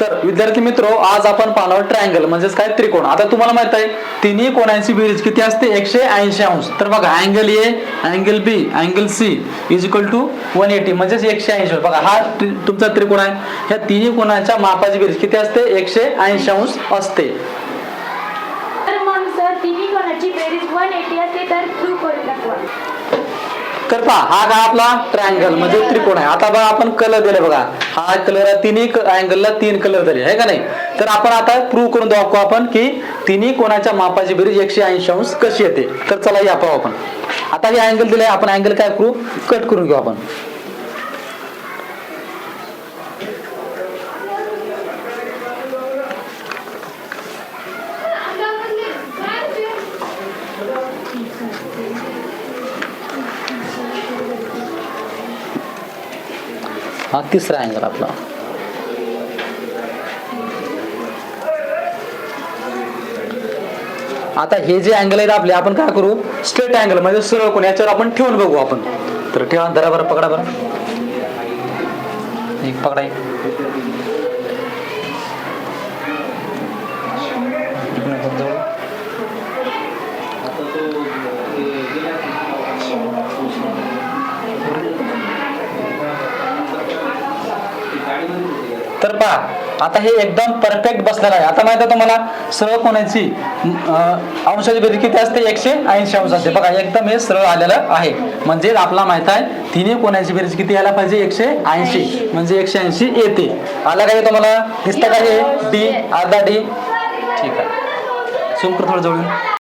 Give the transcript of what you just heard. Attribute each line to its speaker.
Speaker 1: तर विद्यार्थी मित्र आज आपण पाहणार ट्रायंगल म्हणजेच काय? त्रिकोण. आता तुम्हाला माहीत आहे तिन्ही कोणांची बेरीज किती असते? एकशे ऐंशी अंश. तर बघा angle A angle B angle C is equal to one eighty म्हणजेच एकशे ऐंशी बघा हा तुमचा त्रिकोण आहे. ह्या तिन्ही कोणाच्या मापाची बेरीज किती असते? एकशे ऐंशी अंश असते.
Speaker 2: तर मग सर तिन्ही कोणाची बेरीज वन एटी असते तर करून दाखवा
Speaker 1: तर पहा हा का आपला ट्रायंगल म्हणजे त्रिकोण आहे. आता बघा आपण कलर दिले बघा. हा कलर तिन्ही अँगलला तीन कलर दिले आहे का नाही? तर आपण आता प्रूव्ह करून दाखवू आपण की तिन्ही कोणाच्या मापाची बेरीज एकशे ऐंशी अंश कशी येते. तर चला या पाहू आपण. आता हे अँगल दिले आपण अँगल काय प्रूव्ह कट करून घेऊ आपण. हा तिसरा अँगल आपला. आता हे जे अँगल आहेत आपले आपण काय करू? स्ट्रेट अँगल म्हणजे सरळ कोण याच्यावर आपण ठेवून बघू आपण. तर ठेवा धरा बरं पकडा बरं. एक पकडा तर पहा आता हे एकदम परफेक्ट बसलेलं आहे. आता माहीत आहे तुम्हाला सरळ कोणाची अंशाची बेरीज किती असते? एकशे ऐंशी अंश असते. बघा एकदम हे सरळ आलेलं आहे. म्हणजे आपला माहीत आहे तिन्ही कोणाची बेरीज किती यायला पाहिजे? एकशे ऐंशी. म्हणजे एकशे ऐंशी येते. आला काय तुम्हाला? दिसतं का हे? डी अर्धा डी. ठीक आहे. सुम कर थोडं जवळ येऊन.